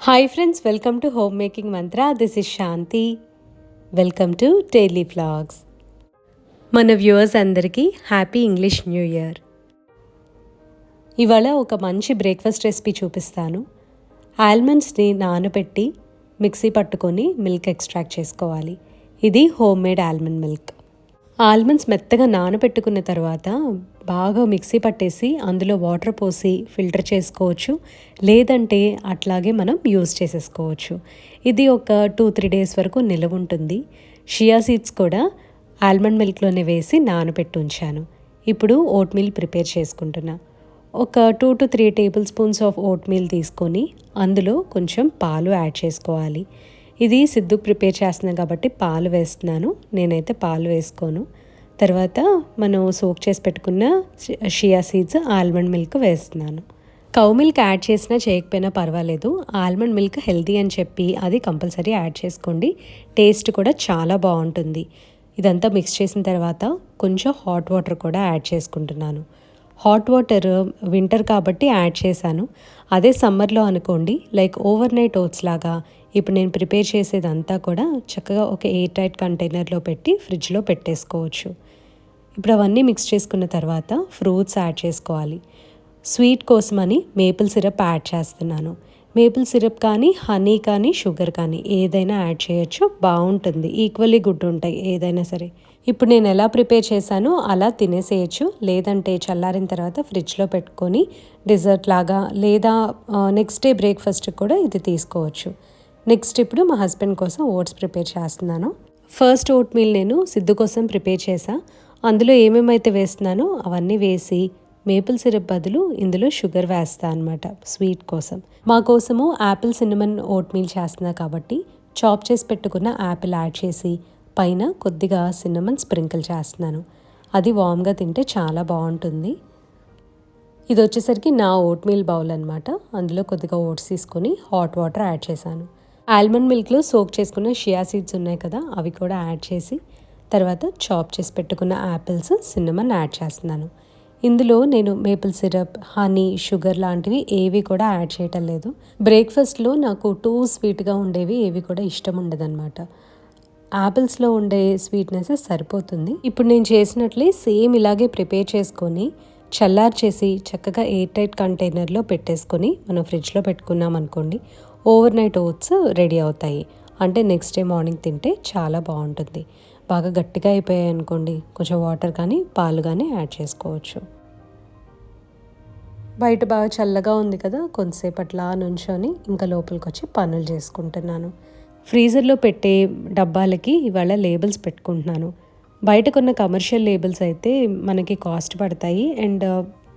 Hi friends welcome to home making mantra this is Shanti welcome to daily blogs మన viewers అందరికీ happy English new year ఇవాళ ఒక మంచి breakfast recipe చూపిస్తాను. ఆల్మండ్స్ని నానబెట్టి మిక్సీ పట్టుకొని మిల్క్ ఎక్స్ట్రాక్ట్ చేసుకోవాలి. ఇది home made almond milk almonds మెత్తగా నానబెట్టుకున్న తర్వాత బాగా మిక్సీ పట్టేసి అందులో వాటర్ పోసి ఫిల్టర్ చేసుకోవచ్చు. లేదంటే అట్లాగే మనం యూస్ చేసేసుకోవచ్చు. ఇది ఒక టూ త్రీ డేస్ వరకు నిలవ ఉంటుంది. షియా సీడ్స్ కూడా ఆల్మండ్ మిల్క్లోనే వేసి నానబెట్టి ఉంచాను. ఇప్పుడు ఓట్ మీల్ ప్రిపేర్ చేసుకుంటున్నా. ఒక two to three tablespoons of oatmeal తీసుకొని అందులో కొంచెం పాలు యాడ్ చేసుకోవాలి. ఇది సిద్ధు ప్రిపేర్ చేస్తున్నాను కాబట్టి పాలు వేస్తున్నాను. నేనైతే పాలు వేసుకోను. తర్వాత మనం సోక్ చేసి పెట్టుకున్న షియా సీడ్స్ ఆల్మండ్ మిల్క్ వేస్తున్నాను. కౌ మిల్క్ యాడ్ చేసినా చేయకపోయినా పర్వాలేదు. ఆల్మండ్ మిల్క్ హెల్తీ అని చెప్పి అది కంపల్సరీ యాడ్ చేసుకోండి. టేస్ట్ కూడా చాలా బాగుంటుంది. ఇదంతా మిక్స్ చేసిన తర్వాత కొంచెం హాట్ వాటర్ కూడా యాడ్ చేసుకుంటున్నాను. హాట్ వాటర్ వింటర్ కాబట్టి యాడ్ చేశాను. అదే సమ్మర్లో అనుకోండి లైక్ ఓవర్ నైట్ ఓట్స్ లాగా ఇప్పుడు నేను ప్రిపేర్ చేసేదంతా కూడా చక్కగా ఒక ఎయిర్ టైట్ కంటైనర్లో పెట్టి ఫ్రిడ్జ్లో పెట్టేసుకోవచ్చు. ఇప్పుడు అవన్నీ మిక్స్ చేసుకున్న తర్వాత ఫ్రూట్స్ యాడ్ చేసుకోవాలి. స్వీట్ కోసమని మేపుల్ సిరప్ యాడ్ చేస్తున్నాను. మేపుల్ సిరప్ కానీ హనీ కానీ షుగర్ కానీ ఏదైనా యాడ్ చేయొచ్చు. బాగుంటుంది. ఈక్వల్లీ గుడ్ ఉంటాయి ఏదైనా సరే. ఇప్పుడు నేను ఎలా ప్రిపేర్ చేశానో అలా తినేసేయచ్చు. లేదంటే చల్లారిన తర్వాత ఫ్రిడ్జ్లో పెట్టుకొని డిజర్ట్ లాగా లేదా నెక్స్ట్ డే బ్రేక్ఫాస్ట్ కూడా ఇది తీసుకోవచ్చు. నెక్స్ట్ ఇప్పుడు మా హస్బెండ్ కోసం ఓట్స్ ప్రిపేర్ చేస్తున్నాను. ఫస్ట్ ఓట్ మీల్ నేను సిద్ధు కోసం ప్రిపేర్ చేసా అందులో ఏమేమైతే వేస్తున్నానో అవన్నీ వేసి మేపుల్ సిరప్ బదులు ఇందులో షుగర్ వేస్తా అనమాట స్వీట్ కోసం. మా కోసము యాపిల్ సినిమన్ ఓట్ మీల్ చేస్తున్నా కాబట్టి చాప్ చేసి పెట్టుకున్న యాపిల్ యాడ్ చేసి పైన కొద్దిగా సిన్నమన్ స్ప్రింకిల్ చేస్తున్నాను. అది వామ్గా తింటే చాలా బాగుంటుంది. ఇది వచ్చేసరికి నా ఓట్ మీల్ బౌల్ అనమాట అందులో కొద్దిగా ఓట్స్ తీసుకొని హాట్ వాటర్ యాడ్ చేశాను. ఆల్మండ్ మిల్క్లో సోక్ చేసుకున్న షియా సీడ్స్ ఉన్నాయి కదా అవి కూడా యాడ్ చేసి తర్వాత చాప్ చేసి పెట్టుకున్న యాపిల్స్ సిన్నమన్ యాడ్ చేస్తున్నాను. ఇందులో నేను మేపుల్ సిరప్ హనీ షుగర్ లాంటివి ఏవి కూడా యాడ్ చేయటం లేదు. బ్రేక్ఫాస్ట్లో నాకు టూ స్వీట్గా ఉండేవి ఏవి కూడా ఇష్టం ఉండదన్నమాట. యాపిల్స్లో ఉండే స్వీట్నెస్ సరిపోతుంది. ఇప్పుడు నేను చేసినట్లే సేమ్ ఇలాగే ప్రిపేర్ చేసుకొని చల్లార్ చేసి చక్కగా ఎయిర్ టైట్ కంటైనర్లో పెట్టేసుకొని మనం ఫ్రిడ్జ్లో పెట్టుకున్నాం అనుకోండి ఓవర్ నైట్ ఓట్స్ రెడీ అవుతాయి. అంటే నెక్స్ట్ డే మార్నింగ్ తింటే చాలా బాగుంటుంది. బాగా గట్టిగా అయిపోయాయి అనుకోండి కొంచెం వాటర్ కానీ పాలు కానీ యాడ్ చేసుకోవచ్చు. బయట బాగా చల్లగా ఉంది కదా కొంతసేపు అట్లా నుంచొని ఇంకా లోపలికి వచ్చి పనులు చేసుకుంటున్నాను. ఫ్రీజర్లో పెట్టే డబ్బాలకి ఇవాళ లేబుల్స్ పెట్టుకుంటున్నాను. బయట కొన్న కమర్షియల్ లేబుల్స్ అయితే మనకి కాస్ట్ పడతాయి. అండ్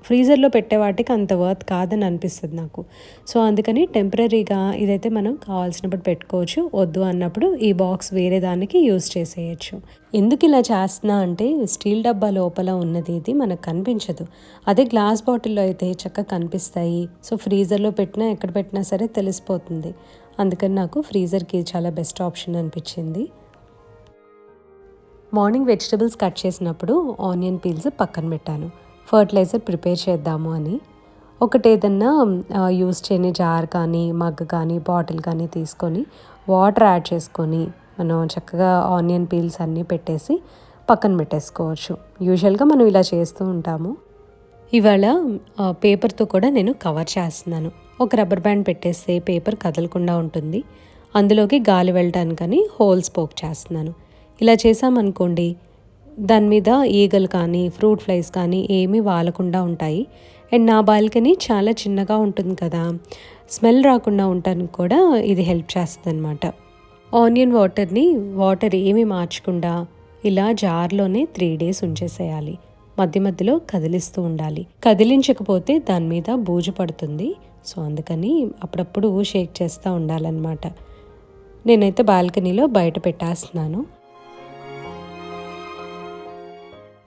ఫ్రీజర్లో పెట్టే వాటికి అంత వర్త్ కాదని అనిపిస్తుంది నాకు. సో అందుకని టెంపరీగా ఇదైతే మనం కావాల్సినప్పుడు పెట్టుకోవచ్చు. వద్దు అన్నప్పుడు ఈ బాక్స్ వేరే దానికి యూజ్ చేసేయచ్చు. ఎందుకు ఇలా చేస్తున్నా అంటే స్టీల్ డబ్బా లోపల ఉన్నది ఇది మనకు కనిపించదు. అదే గ్లాస్ బాటిల్లో అయితే చక్కగా కనిపిస్తాయి. సో ఫ్రీజర్లో పెట్టినా ఎక్కడ పెట్టినా సరే తెలిసిపోతుంది. అందుకని నాకు ఫ్రీజర్కి చాలా బెస్ట్ ఆప్షన్ అనిపించింది. మార్నింగ్ వెజిటబుల్స్ కట్ చేసినప్పుడు ఆనియన్ పీల్స్ పక్కన పెట్టాను. ఫర్టిలైజర్ ప్రిపేర్ చేద్దాము అని. ఒకటి ఏదన్నా యూస్ చేయని జార్ కానీ మగ్ కానీ బాటిల్ కానీ తీసుకొని వాటర్ యాడ్ చేసుకొని మనం చక్కగా ఆనియన్ పీల్స్ అన్నీ పెట్టేసి పక్కన పెట్టేసుకోవచ్చు. యూజువల్గా మనం ఇలా చేస్తూ ఉంటాము. ఇవాళ పేపర్తో కూడా నేను కవర్ చేస్తున్నాను. ఒక రబ్బర్ బ్యాండ్ పెట్టేస్తే పేపర్ కదలకుండా ఉంటుంది. అందులోకి గాలి వెళ్ళటానికని హోల్స్ పోక్ చేస్తున్నాను. ఇలా చేసామనుకోండి దాని మీద ఈగలు కానీ ఫ్రూట్ ఫ్లైస్ కానీ ఏమీ వాలకుండా ఉంటాయి. అండ్ నా బాల్కనీ చాలా చిన్నగా ఉంటుంది కదా స్మెల్ రాకుండా ఉండటానికి కూడా ఇది హెల్ప్ చేస్తుంది అనమాట ఆనియన్ వాటర్ని వాటర్ ఏమీ మార్చకుండా ఇలా జార్లోనే త్రీ డేస్ ఉంచేసేయాలి. మధ్య మధ్యలో కదిలిస్తూ ఉండాలి. కదిలించకపోతే దాని మీద బూజు పడుతుంది. సో అందుకని అప్పుడప్పుడు షేక్ చేస్తూ ఉండాలన్నమాట. నేనైతే బాల్కనీలో బయట పెట్టేస్తున్నాను.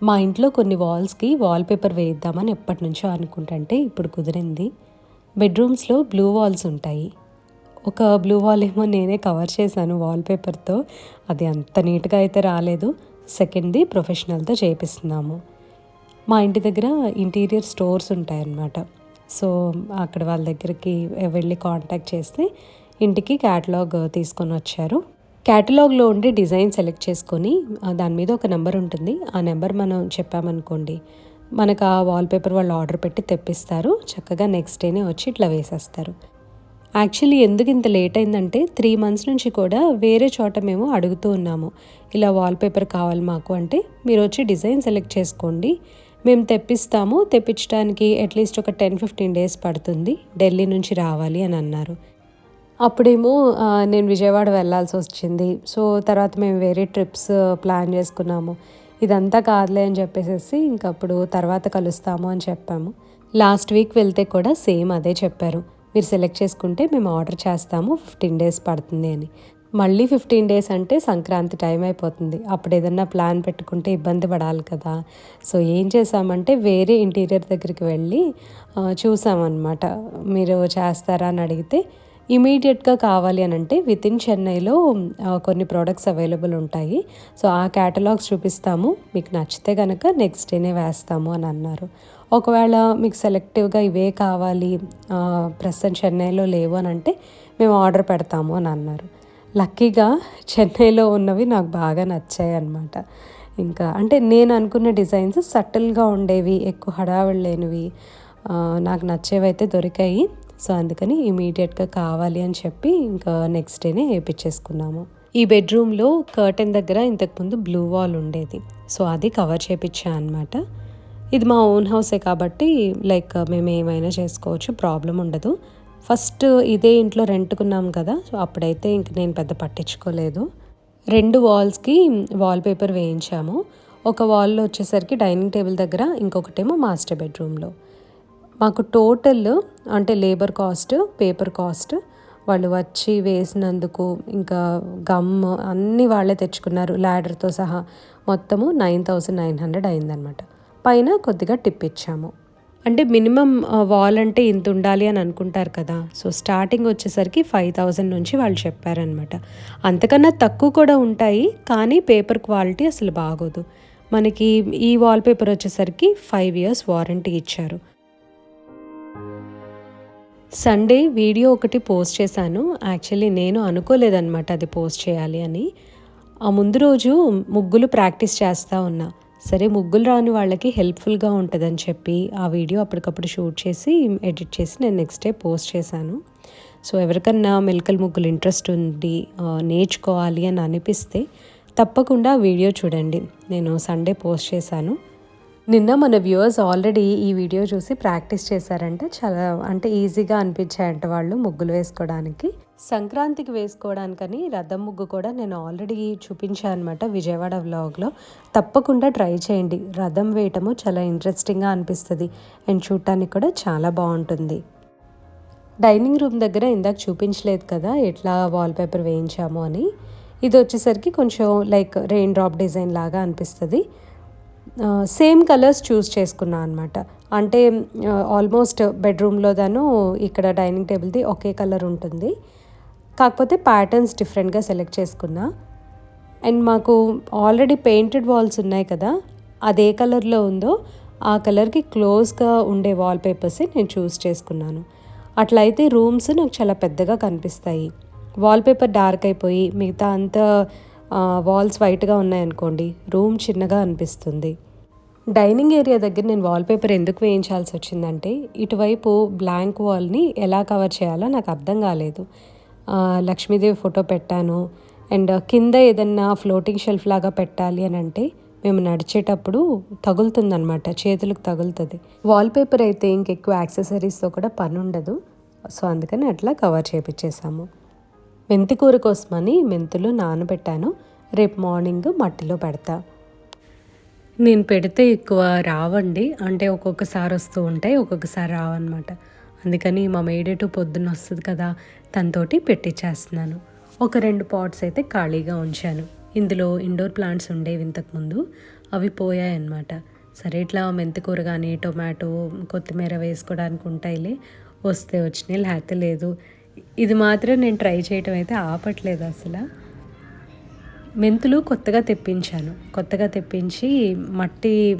మా ఇంట్లో కొన్ని వాల్స్కి వాల్పేపర్ వేయిద్దామని ఎప్పటి నుంచో అనుకుంటుంటే ఇప్పుడు కుదిరింది. బెడ్రూమ్స్లో బ్లూ వాల్స్ ఉంటాయి. ఒక బ్లూ వాల్ ఏమో నేనే కవర్ చేశాను వాల్పేపర్తో. అది అంత నీట్గా అయితే రాలేదు. సెకండ్ది ప్రొఫెషనల్తో చేపిస్తున్నాము. మా ఇంటి దగ్గర ఇంటీరియర్ స్టోర్స్ ఉంటాయన్నమాట. సో అక్కడ వాళ్ళ దగ్గరికి వెళ్ళి కాంటాక్ట్ చేస్తే ఇంటికి క్యాటలాగ్ తీసుకొని వచ్చారు. క్యాటలాగ్లో ఉండి డిజైన్ సెలెక్ట్ చేసుకొని దాని మీద ఒక నెంబర్ ఉంటుంది. ఆ నెంబర్ మనం చెప్పామనుకోండి మనకు ఆ వాల్పేపర్ వాళ్ళు ఆర్డర్ పెట్టి తెప్పిస్తారు. చక్కగా నెక్స్ట్ డేనే వచ్చి ఇట్లా వేసేస్తారు. యాక్చువల్లీ ఎందుకు ఇంత లేట్ అయిందంటే త్రీ మంత్స్ నుంచి కూడా వేరే చోట మేము అడుగుతూ ఉన్నాము. ఇలా వాల్పేపర్ కావాలి మాకు అంటే మీరు వచ్చి డిజైన్ సెలెక్ట్ చేసుకోండి. మేము తెప్పిస్తాము. తెప్పించడానికి అట్లీస్ట్ ఒక టెన్ ఫిఫ్టీన్ డేస్ పడుతుంది. ఢిల్లీ నుంచి రావాలి అని అన్నారు. అప్పుడేమో నేను విజయవాడ వెళ్ళాల్సి వచ్చింది. సో తర్వాత మేము వేరే ట్రిప్స్ ప్లాన్ చేసుకున్నాము. ఇదంతా కాదులే అని చెప్పేసి ఇంకప్పుడు తర్వాత కలుస్తాము అని చెప్పాము. లాస్ట్ వీక్ వెళ్తే కూడా సేమ్ అదే చెప్పారు. మీరు సెలెక్ట్ చేసుకుంటే మేము ఆర్డర్ చేస్తాము. ఫిఫ్టీన్ డేస్ పడుతుంది అని. మళ్ళీ ఫిఫ్టీన్ డేస్ అంటే సంక్రాంతి టైం అయిపోతుంది. అప్పుడు ఏదన్నా ప్లాన్ పెట్టుకుంటే ఇబ్బంది పడాలి కదా. సో ఏం చేసామంటే వేరే ఇంటీరియర్ దగ్గరికి వెళ్ళి చూసామన్నమాట. మీరు చేస్తారా అని అడిగితే ఇమీడియట్గా కావాలి అని అంటే విత్ ఇన్ చెన్నైలో కొన్ని ప్రోడక్ట్స్ అవైలబుల్ ఉంటాయి. సో ఆ క్యాటలాగ్స్ చూపిస్తాము. మీకు నచ్చితే కనుక నెక్స్ట్ డేనే వేస్తాము అని అన్నారు. ఒకవేళ మీకు సెలెక్టివ్గా ఇవే కావాలి ప్రస్తుతం చెన్నైలో లేవు అని అంటే మేము ఆర్డర్ పెడతాము అని అన్నారు. లక్కీగా చెన్నైలో ఉన్నవి నాకు బాగా నచ్చాయి అన్నమాట ఇంకా అంటే నేను అనుకున్న డిజైన్స్ సటిల్గా ఉండేవి ఎక్కువ హడావిడి లేనివి నాకు నచ్చేవి అయితే దొరికాయి. సో అందుకని ఇమీడియట్గా కావాలి అని చెప్పి ఇంకా నెక్స్ట్ డేనే వేయించేసుకున్నాము ఈ బెడ్రూమ్లో కర్టెన్ దగ్గర ఇంతకుముందు బ్లూ వాల్ ఉండేది. సో అది కవర్ చేపించా అనమాట ఇది మా ఓన్ హౌసే కాబట్టి లైక్ మేము ఏమైనా చేసుకోవచ్చు ప్రాబ్లం ఉండదు. ఫస్ట్ ఇదే ఇంట్లో రెంట్కున్నాం కదా సో అప్పుడైతే ఇంక నేను పెద్ద పట్టించుకోలేదు. రెండు వాల్స్కి వాల్ పేపర్ వేయించాము. ఒక వాల్లో వచ్చేసరికి డైనింగ్ టేబుల్ దగ్గర ఇంకొకటేమో మాస్టర్ బెడ్రూమ్లో. మాకు టోటల్ అంటే లేబర్ కాస్ట్ పేపర్ కాస్ట్ వాళ్ళు వచ్చి వేసినందుకు ఇంకా గమ్ అన్నీ వాళ్ళే తెచ్చుకున్నారు. ల్యాడర్తో సహా మొత్తము నైన్ థౌసండ్ నైన్ హండ్రెడ్ అయిందనమాట పైన కొద్దిగా టిప్ ఇచ్చాము. అంటే మినిమం వాల్ అంటే ఇంత ఉండాలి అని అనుకుంటారు కదా. సో స్టార్టింగ్ వచ్చేసరికి ఫైవ్ థౌజండ్ నుంచి వాళ్ళు చెప్పారనమాట అంతకన్నా తక్కువ కూడా ఉంటాయి కానీ పేపర్ క్వాలిటీ అసలు బాగోదు. మనకి ఈ వాల్పేపర్ వచ్చేసరికి ఫైవ్ ఇయర్స్ వారంటీ ఇచ్చారు. సండే వీడియో ఒకటి పోస్ట్ చేశాను. యాక్చువల్లీ నేను అనుకోలేదన్నమాట అది పోస్ట్ చేయాలి అని. ఆ ముందు రోజు ముగ్గులు ప్రాక్టీస్ చేస్తూ ఉన్నా. సరే ముగ్గులు రాని వాళ్ళకి హెల్ప్ఫుల్గా ఉంటుందని చెప్పి ఆ వీడియో అప్పటికప్పుడు షూట్ చేసి ఎడిట్ చేసి నేను నెక్స్ట్ డే పోస్ట్ చేశాను. సో ఎవరికన్నా మెలకల ముగ్గులు ఇంట్రెస్ట్ ఉంది నేర్చుకోవాలి అని అనిపిస్తే తప్పకుండా వీడియో చూడండి. నేను సండే పోస్ట్ చేశాను. నిన్న మన వ్యూవర్స్ ఆల్రెడీ ఈ వీడియో చూసి ప్రాక్టీస్ చేశారంటే చాలా అంటే ఈజీగా అనిపించాయంట వాళ్ళు ముగ్గులు వేసుకోవడానికి. సంక్రాంతికి వేసుకోవడానికని రథం ముగ్గు కూడా నేను ఆల్రెడీ చూపించాను అనమాట విజయవాడ వ్లాగ్లో. తప్పకుండా ట్రై చేయండి. రథం వేయటము చాలా ఇంట్రెస్టింగ్గా అనిపిస్తుంది. అండ్ చూడటానికి కూడా చాలా బాగుంటుంది. డైనింగ్ రూమ్ దగ్గర ఇందాక చూపించలేదు కదా ఎట్లా వాల్పేపర్ వేయించాము అని. ఇది వచ్చేసరికి కొంచెం లైక్ రెయిన్ డ్రాప్ డిజైన్ లాగా అనిపిస్తుంది. సేమ్ కలర్స్ చూస్ చేసుకున్నా అనమాట అంటే ఆల్మోస్ట్ బెడ్రూమ్లో దాను ఇక్కడ డైనింగ్ టేబుల్ది ఒకే కలర్ ఉంటుంది. కాకపోతే ప్యాటర్న్స్ డిఫరెంట్గా సెలెక్ట్ చేసుకున్నా. అండ్ మాకు ఆల్రెడీ పెయింటెడ్ వాల్స్ ఉన్నాయి కదా అది ఏ కలర్లో ఉందో ఆ కలర్కి క్లోజ్గా ఉండే వాల్పేపర్సే నేను చూస్ చేసుకున్నాను. అట్లయితే రూమ్స్ నాకు చాలా పెద్దగా కనిపిస్తాయి. వాల్పేపర్ డార్క్ అయిపోయి మిగతా అంతా వాల్స్ వైట్గా ఉన్నాయనుకోండి రూమ్ చిన్నగా అనిపిస్తుంది. డైనింగ్ ఏరియా దగ్గర నేను వాల్పేపర్ ఎందుకు వేయించాల్సి వచ్చిందంటే ఇటువైపు బ్లాంక్ వాల్ని ఎలా కవర్ చేయాలో నాకు అర్థం కాలేదు. లక్ష్మీదేవి ఫోటో పెట్టాను. అండ్ కింద ఏదన్నా ఫ్లోటింగ్ షెల్ఫ్ లాగా పెట్టాలి అని అంటే మేము నడిచేటప్పుడు తగులుతుందనమాట చేతులకు తగులుతుంది. వాల్పేపర్ అయితే ఇంకెక్కువ యాక్సెసరీస్తో కూడా పని ఉండదు. సో అందుకని అట్లా కవర్ చేపించేసాము మెంతి కూర కోసమని మెంతులు నానబెట్టాను. రేపు మార్నింగ్ మట్టిలో పెడతా. నేను పెడితే ఎక్కువ రావండి. అంటే ఒక్కొక్కసారి వస్తూ ఉంటాయి ఒక్కొక్కసారి రావన్నమాట. అందుకని మా మేడేటు పొద్దున్న వస్తుంది కదా తనతోటి పెట్టించేస్తున్నాను ఒక రెండు పాట్స్ అయితే ఖాళీగా ఉంచాను. ఇందులో ఇండోర్ ప్లాంట్స్ ఉండేవి ఇంతకుముందు అవి పోయాయన్నమాట. సరే ఇట్లా మెంతికూర కానీ టొమాటో కొత్తిమీర వేసుకోవడానికి ఉంటాయిలే వస్తే వచ్చినాయి లేకపోతే లేదు. ఇది మాత్రం నేను ట్రై చేయటం అయితే ఆపట్లేదు అసలు. మెంతులు కొత్తగా తెప్పించాను. కొత్తగా తెప్పించి మట్టి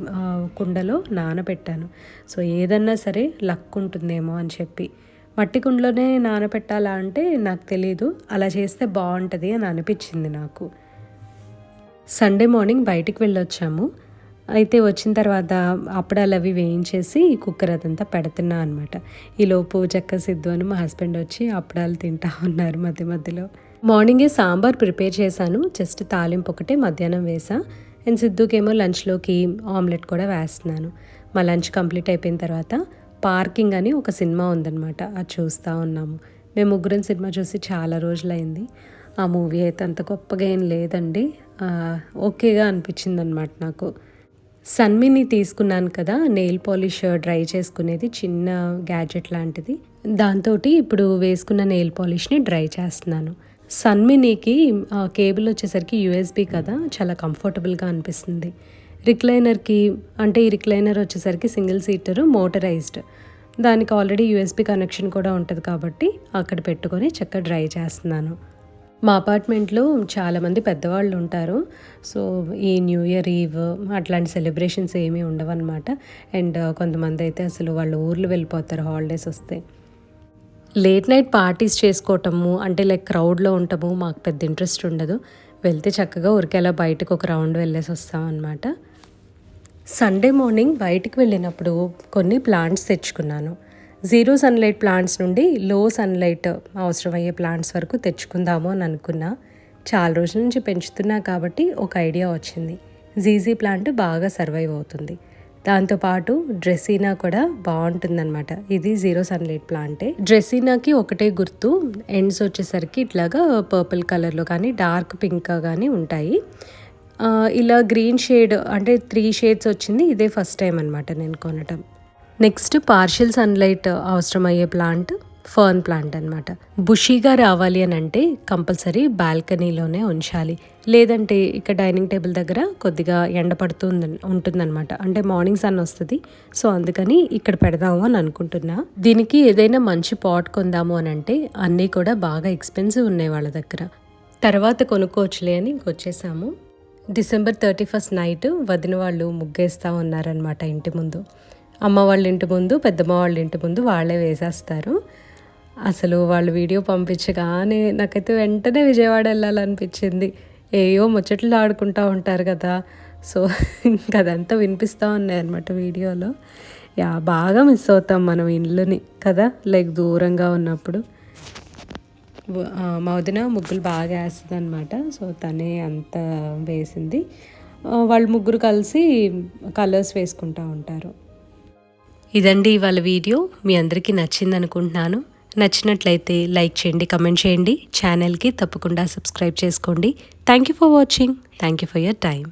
కుండలో నానబెట్టాను. సో ఏదన్నా సరే లక్ ఉంటుందేమో అని చెప్పి. మట్టి కుండలోనే నానబెట్టాలా అంటే నాకు తెలీదు. అలా చేస్తే బాగుంటుంది అని అనిపించింది నాకు. సండే మార్నింగ్ బయటికి వెళ్ళొచ్చాము. అయితే వచ్చిన తర్వాత అప్పడాలు అవి వేయించేసి కుక్కర్ అదంతా పెడుతున్నా అనమాట ఈలోపు చెక్క సిద్ధు అని మా హస్బెండ్ వచ్చి అప్పడాలు తింటా ఉన్నారు మధ్య మధ్యలో. మార్నింగే సాంబార్ ప్రిపేర్ చేశాను. జస్ట్ తాలింపు ఒకటే మధ్యాహ్నం వేసా అండ్ సిద్ధుకేమో లంచ్లోకి ఆమ్లెట్ కూడా వేస్తున్నాను. మా లంచ్ కంప్లీట్ అయిపోయిన తర్వాత పార్కింగ్ అని ఒక సినిమా ఉందన్నమాట. అది చూస్తూ ఉన్నాము. మేము ముగ్గురం సినిమా చూసి చాలా రోజులైంది. ఆ మూవీ అయితే అంత గొప్పగా ఏం లేదండి. ఓకేగా అనిపించింది అనమాట నాకు. సన్మిని తీసుకున్నాను కదా నెయిల్ పాలిష్ డ్రై చేసుకునేది చిన్న గ్యాడ్జెట్ లాంటిది. దాంతో ఇప్పుడు వేసుకున్న నెయిల్ పాలిష్ని డ్రై చేస్తున్నాను. సన్మినీకి కేబుల్ వచ్చేసరికి యూఎస్బి కదా చాలా కంఫర్టబుల్గా అనిపిస్తుంది. రిక్లైనర్కి అంటే ఈ రిక్లైనర్ వచ్చేసరికి సింగిల్ సీటరు మోటరైజ్డ్. దానికి ఆల్రెడీ యూఎస్బి కనెక్షన్ కూడా ఉంటుంది కాబట్టి అక్కడ పెట్టుకొని చక్కగా డ్రై చేస్తున్నాను. మా అపార్ట్మెంట్లో చాలామంది పెద్దవాళ్ళు ఉంటారు. సో ఈ న్యూ ఇయర్ ఈవ్ అట్లాంటి సెలబ్రేషన్స్ ఏమీ ఉండవన్నమాట. అండ్ కొంతమంది అయితే అసలు వాళ్ళు ఊర్లు వెళ్ళిపోతారు హాలిడేస్ వస్తే. లేట్ నైట్ పార్టీస్ చేసుకోవటము అంటే లైక్ క్రౌడ్లో ఉండటము మాకు పెద్ద ఇంట్రెస్ట్ ఉండదు. వెళ్తే చక్కగా ఊరికేలా బయటకు ఒక రౌండ్ వెళ్ళేసి వస్తాం సండే మార్నింగ్ బయటికి వెళ్ళినప్పుడు కొన్ని ప్లాంట్స్ తెచ్చుకున్నాను. జీరో సన్లైట్ ప్లాంట్స్ నుండి లో సన్లైట్ అవసరమయ్యే ప్లాంట్స్ వరకు తెచ్చుకుందాము అని అనుకున్నా. చాలా రోజుల నుంచి పెంచుతున్నా కాబట్టి ఒక ఐడియా వచ్చింది. జీజీ ప్లాంట్ బాగా సర్వైవ్ అవుతుంది. దాంతోపాటు డ్రెస్సీనా కూడా బాగుంటుందన్నమాట. ఇది జీరో సన్లైట్ ప్లాంటే డ్రెస్సీనాకి ఒకటే గుర్తు ఎండ్స్ వచ్చేసరికి ఇట్లాగా పర్పుల్ కలర్లో కానీ డార్క్ పింక్ కానీ ఉంటాయి. ఇలా గ్రీన్ షేడ్ అంటే త్రీ షేడ్స్ వచ్చింది ఇదే ఫస్ట్ టైం అనమాట నేను కొనటం. Next partial sunlight plant fern plant plant అనమాట బుషీగా రావాలి అని అంటే కంపల్సరీ బాల్కనీలోనే ఉంచాలి. లేదంటే ఇక్కడ డైనింగ్ టేబుల్ దగ్గర కొద్దిగా ఎండ పడుతుంది ఉంటుందన్నమాట. అంటే మార్నింగ్ సన్ వస్తుంది. సో అందుకని ఇక్కడ పెడదాము అని అనుకుంటున్నా. దీనికి ఏదైనా మంచి పాట్ కొందాము అని అంటే అన్నీ కూడా బాగా ఎక్స్పెన్సివ్ ఉన్నాయి వాళ్ళ దగ్గర. తర్వాత కొనుక్కోవచ్చులే అని ఇంకొచ్చేసాము డిసెంబర్ థర్టీ ఫస్ట్ నైట్ వదిన వాళ్ళు ముగ్గేస్తూ ఉన్నారనమాట ఇంటి ముందు. అమ్మ వాళ్ళ ఇంటి ముందు పెద్దమ్మ వాళ్ళ ఇంటి ముందు వాళ్ళే వేసేస్తారు. అసలు వాళ్ళు వీడియో పంపించగానే నాకైతే వెంటనే విజయవాడ వెళ్ళాలనిపించింది. ఏయో ముచ్చట్లు ఆడుకుంటూ ఉంటారు కదా. సో ఇంకా అదంతా వినిపిస్తూ ఉన్నాయి అనమాట వీడియోలో. యా బాగా మిస్ అవుతాం మనం ఇల్లుని కదా లైక్ దూరంగా ఉన్నప్పుడు. మా వదిన ముగ్గులు బాగా వేస్తుంది అనమాట సో తనే అంత వేసింది. వాళ్ళు ముగ్గురు కలిసి కలర్స్ వేసుకుంటూ ఉంటారు. ఇదండి ఇవాళ వీడియో. మీ అందరికీ నచ్చింది అనుకుంటున్నాను నచ్చినట్లయితే లైక్ చేయండి కమెంట్ చేయండి. ఛానల్కి తప్పకుండా సబ్స్క్రైబ్ చేసుకోండి. Thank you for watching thank you for your time